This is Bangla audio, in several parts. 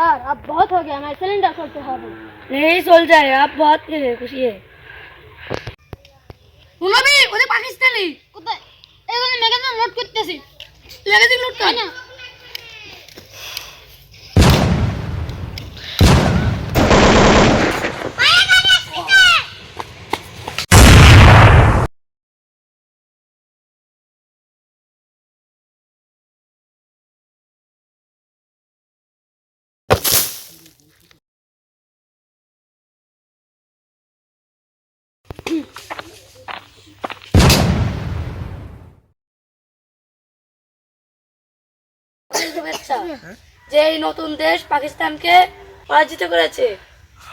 सर अब बहुत हो गया मैं सिलेंडर खोलते হবে नहीं सोल्जर आप बहुत खुशी है নবী ওদের পাকিস্তানি কোথায় এগুলো ম্যাগাজিন নোট করতেছি ম্যাগাজিন লুট তাই না শুভেচ্ছা। যে এই নতুন দেশ পাকিস্তানকে পরাজিত করেছে,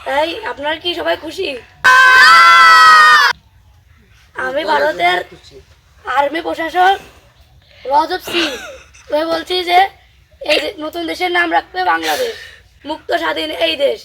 তাই আপনারা কি সবাই খুশি? আমি ভারতের আর্মি প্রশাসক রজব সিং। আমি বলছি যে, এই নতুন দেশের নাম রাখবে বাংলাদেশ, মুক্ত স্বাধীন এই দেশ।